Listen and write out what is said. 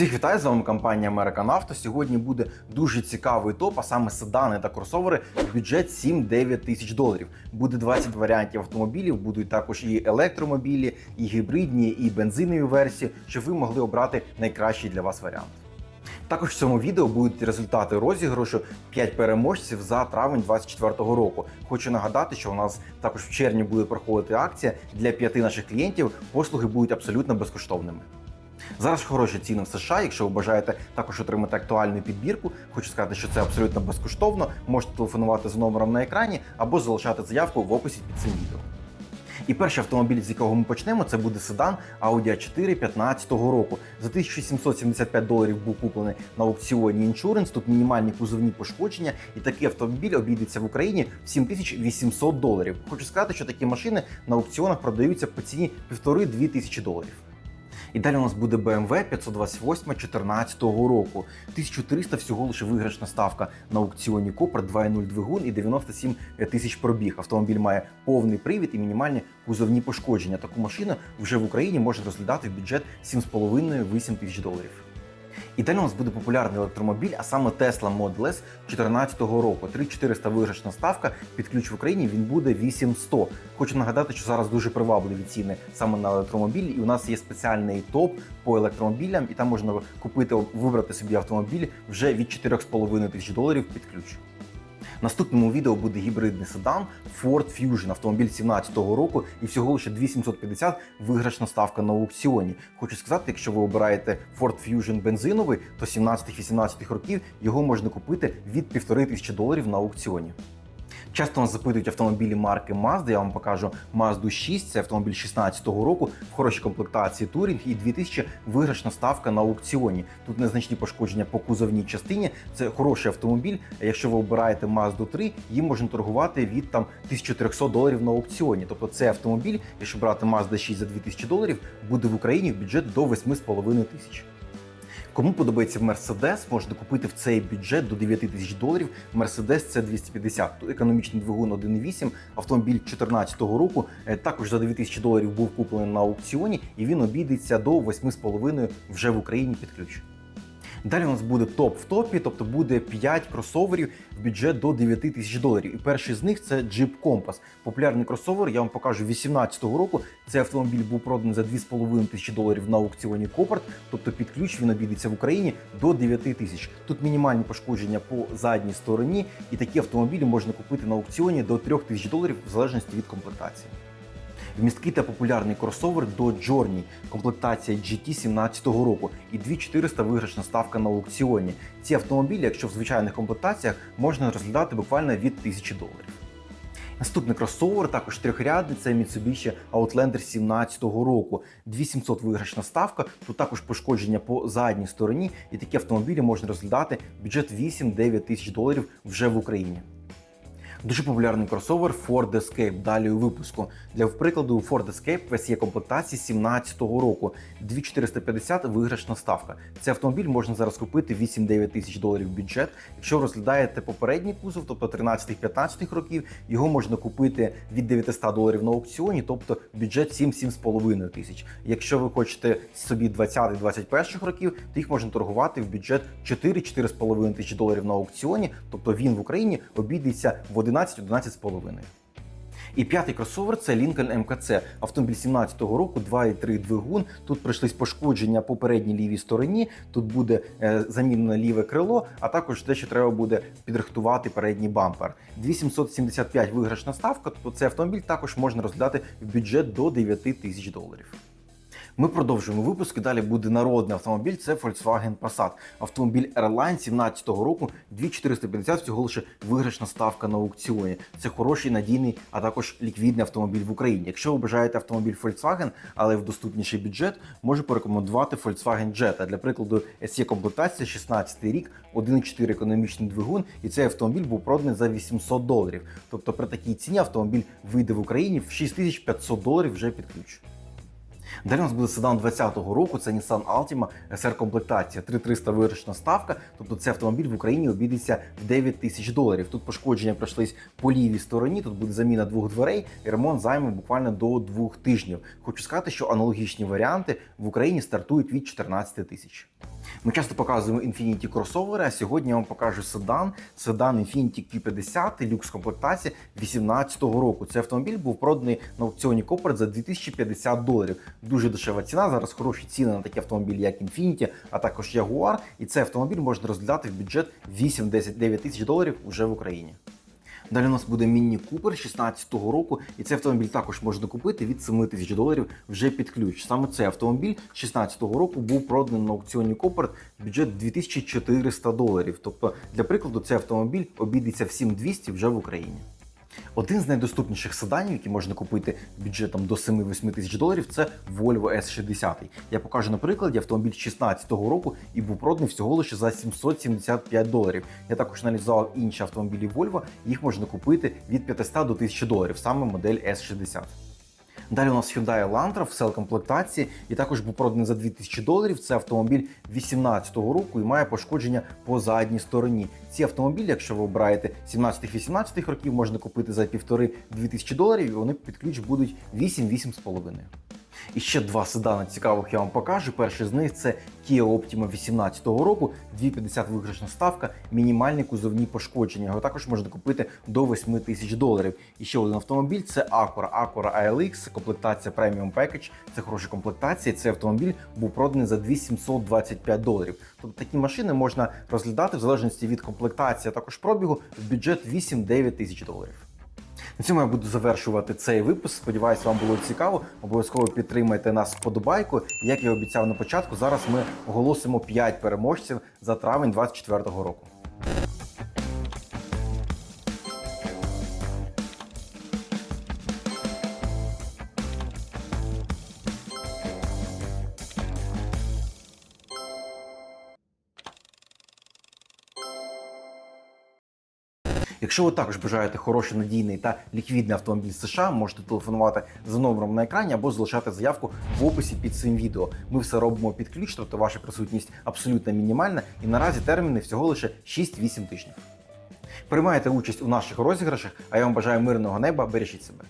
Всіх вітаю з вами компанія American Auto. Сьогодні буде дуже цікавий топ, а саме седани та кросовери бюджет 7-9 тисяч доларів. Буде 20 варіантів автомобілів, будуть також і електромобілі, і гібридні, і бензинові версії, щоб ви могли обрати найкращий для вас варіант. Також в цьому відео будуть результати розіграшу 5 переможців за травень 2024 року. Хочу нагадати, що у нас також в червні буде проходити акція для п'яти наших клієнтів. Послуги будуть абсолютно безкоштовними. Зараз хороші ціни в США. Якщо ви бажаєте також отримати актуальну підбірку, хочу сказати, що це абсолютно безкоштовно. Можете телефонувати за номером на екрані або залишати заявку в описі під цим відео. І перший автомобіль, з якого ми почнемо, це буде седан Audi a 4 2015 року. За 1775 доларів був куплений на аукціоні Insurance, Тут мінімальні кузовні пошкодження, і такий автомобіль обійдеться в Україні в 7800 доларів. Хочу сказати, що такі машини на аукціонах продаються по ціні 1,5-2 тисячі доларів. І далі у нас буде BMW 528 2014 року. 1300 всього лише виграшна ставка на аукціоні Копра 2.0 двигун і 97 тисяч пробіг. Автомобіль має повний привід і мінімальні кузовні пошкодження. Таку машину вже в Україні можна розглядати в бюджет 7,5-8 тисяч доларів. І далі у нас буде популярний електромобіль, а саме Tesla Model S 2014 року. 3400 виграшна ставка. Під ключ в Україні він буде 8100. Хочу нагадати, що зараз дуже привабливі ціни саме на електромобіль. І у нас є спеціальний топ по електромобілям, і там можна купити, вибрати собі автомобіль вже від 4,5 тисяч доларів під ключ. Наступному відео буде гібридний седан Ford Fusion, автомобіль 17-го року, і всього лише 2750 виграшна ставка на аукціоні. Хочу сказати, якщо ви обираєте Ford Fusion бензиновий, то 17-18 років його можна купити від 1500 доларів на аукціоні. Часто нас запитують автомобілі марки Mazda, Я вам покажу Mazda 6, це автомобіль 16-го року в хорошій комплектації Touring і 2000 виграшна ставка на аукціоні. Тут незначні пошкодження по кузовній частині. Це хороший автомобіль. Якщо ви обираєте Mazda 3, їм можна торгувати від там 1300 доларів на аукціоні. Тобто цей автомобіль, якщо брати Mazda 6 за 2000 доларів, буде в Україні в бюджет до 8,5 тисяч. Кому подобається Мерседес, можна купити в цей бюджет до 9 тисяч доларів. Мерседес це 250, економічний двигун 1.8, автомобіль 2014 року. Е, Також за 9 тисяч доларів був куплений на аукціоні, і він обійдеться до 8,5 вже в Україні під ключ. Далі у нас буде топ в топі, тобто буде 5 кросоверів в бюджет до 9 тисяч доларів. І перший з них це Jeep Compass. Популярний кросовер, я вам покажу 18-го року. Цей автомобіль був проданий за 2,5 тисячі доларів на аукціоні Копарт, тобто під ключ він обійдеться в Україні до 9 тисяч. Тут мінімальні пошкодження по задній стороні, і такі автомобілі можна купити на аукціоні до 3 тисяч доларів в залежності від комплектації. Вмісткий та популярний кросовер до Journey, комплектація GT 17-го року і 2400 виграшна ставка на аукціоні. Ці автомобілі, якщо в звичайних комплектаціях, можна розглядати буквально від 1000 доларів. Наступний кросовер, також трьохрядний, це Mitsubishi Outlander 17-го року. 2700 виграшна ставка, тут також пошкодження по задній стороні, і такі автомобілі можна розглядати бюджет 8-9 тисяч доларів вже в Україні. Дуже популярний кросовер Ford Escape. Далі у випуску. Для прикладу, Ford Escape весь є комплектації 17-го року. 2450 виграшна ставка. Цей автомобіль можна зараз купити 8-9 тисяч доларів бюджет. Якщо розглядаєте попередній кузов, тобто 13-15 років, його можна купити від 900 доларів на аукціоні, тобто бюджет 7-7,5 тисяч. Якщо ви хочете собі 20-21 років, то їх можна торгувати в бюджет 4-4,5 тисяч доларів на аукціоні, тобто він в Україні обійдеться в 11-11,5. І п'ятий кросовер це Lincoln МКЦ. Автомобіль 17-го року, 2,3 двигун. Тут прийшлись пошкодження по передній лівій стороні. Тут буде е, замінено ліве крило, а також те, що треба буде підрихтувати передній бампер. 2775 виграшна ставка. Тобто цей автомобіль також можна розглядати в бюджет до 9 тисяч доларів. Ми продовжуємо випуск. і Далі буде народний автомобіль. Це Volkswagen Passat. Автомобіль Airline 17-го року 2450 всього лише виграшна ставка на аукціоні. Це хороший, надійний, а також ліквідний автомобіль в Україні. Якщо ви бажаєте автомобіль Volkswagen, але в доступніший бюджет, можу порекомендувати Volkswagen Jetta. Для прикладу, SE комплектація 16 рік, 1,4 економічний двигун, і цей автомобіль був проданий за 800 доларів. Тобто при такій ціні автомобіль вийде в Україні в 6500 доларів вже під ключ. Далі у нас буде седан 20-го року, це Nissan Altima SR комплектація, 3300 виручна ставка. Тобто цей автомобіль в Україні обійдеться в 9 тисяч доларів. Тут пошкодження пройшлись по лівій стороні. Тут буде заміна двох дверей, і ремонт займе буквально до двох тижнів. Хочу сказати, що аналогічні варіанти в Україні стартують від 14 тисяч. Ми часто показуємо Infiniti кросовери, а сьогодні я вам покажу седан. Седан Infiniti Q50 люкс комплектації 2018 року. Цей автомобіль був проданий на аукціоні Копорт за 2050 доларів. Дуже дешева ціна. Зараз хороші ціни на такі автомобілі, як Infiniti, а також Jaguar. І цей автомобіль можна розглядати в бюджет 8-10-9 тисяч доларів уже в Україні. Далі у нас буде Міні Купер 16-го року, і цей автомобіль також можна купити від 7 тисяч доларів вже під ключ. Саме цей автомобіль 16-го року був проданий на аукціоні Копорт бюджет 2400 доларів. Тобто, для прикладу, цей автомобіль обійдеться в 7200 вже в Україні. Один з найдоступніших седанів, які можна купити бюджетом до 7-8 тисяч доларів, це Volvo S60. Я покажу на прикладі автомобіль 16-го року і був проданий всього лише за 775 доларів. Я також аналізував інші автомобілі Volvo, їх можна купити від 500 до 1000 доларів, саме модель S60. Далі у нас Hyundai Elantra в сел-комплектації і також був проданий за 2000 доларів. Це автомобіль 18-го року і має пошкодження по задній стороні. Ці автомобілі, якщо ви обираєте 17-18 років, можна купити за 1,5-2 тисячі доларів, і вони під ключ будуть 8-8,5. І ще два седани цікавих я вам покажу. Перший з них це Kia Optima 18 року, 250 виграшна ставка, мінімальні кузовні пошкодження. Його також можна купити до 8 тисяч доларів. І ще один автомобіль це Acura, Acura ALX, комплектація Premium Package. Це хороша комплектація. Цей автомобіль був проданий за 2725 доларів. Тобто такі машини можна розглядати в залежності від комплектації, а також пробігу в бюджет 8-9 тисяч доларів. На цьому я буду завершувати цей випуск. Сподіваюсь, вам було цікаво. Обов'язково підтримайте нас вподобайку. Як я обіцяв на початку, зараз ми оголосимо 5 переможців за травень 2024 року. Якщо ви також бажаєте хороший, надійний та ліквідний автомобіль США, можете телефонувати за номером на екрані або залишати заявку в описі під цим відео. Ми все робимо під ключ, тобто ваша присутність абсолютно мінімальна, і наразі терміни всього лише 6-8 тижнів. Приймайте участь у наших розіграшах, а я вам бажаю мирного неба, бережіть себе.